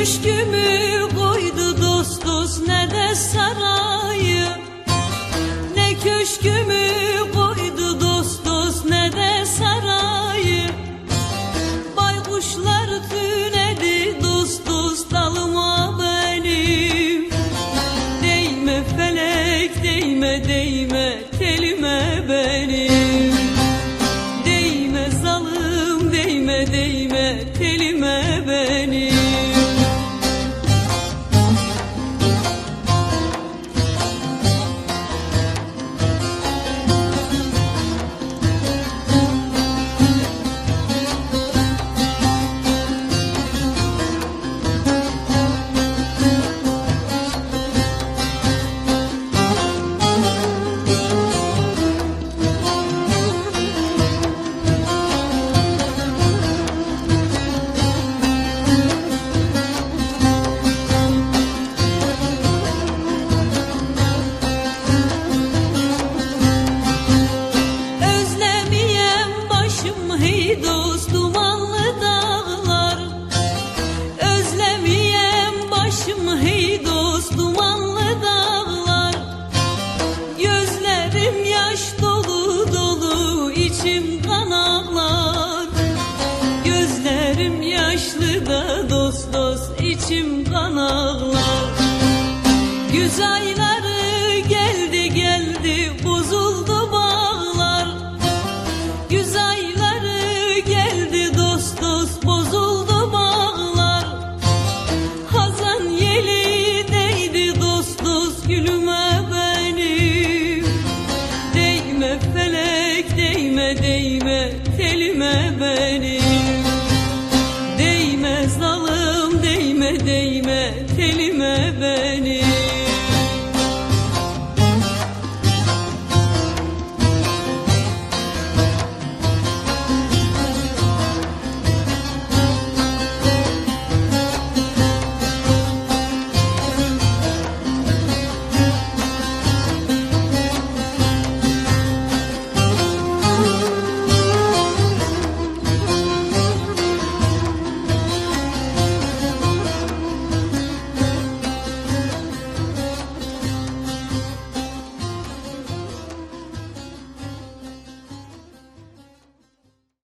köşkümü koydu dost dost ne de sarayı. Ne köşkümü koydu dost dost ne de sarayı. Baykuşlar tünedi dost dost dalıma benim. Değme felek değme değme telime benim hey dost dumanlı dağlar. Özlemiyem başım hey dost dumanlı dağlar. Gözlerim yaş dolu dolu içim kan ağlar Gözlerim yaşlı da dost dost içim kan ağlar Güz değme telime benim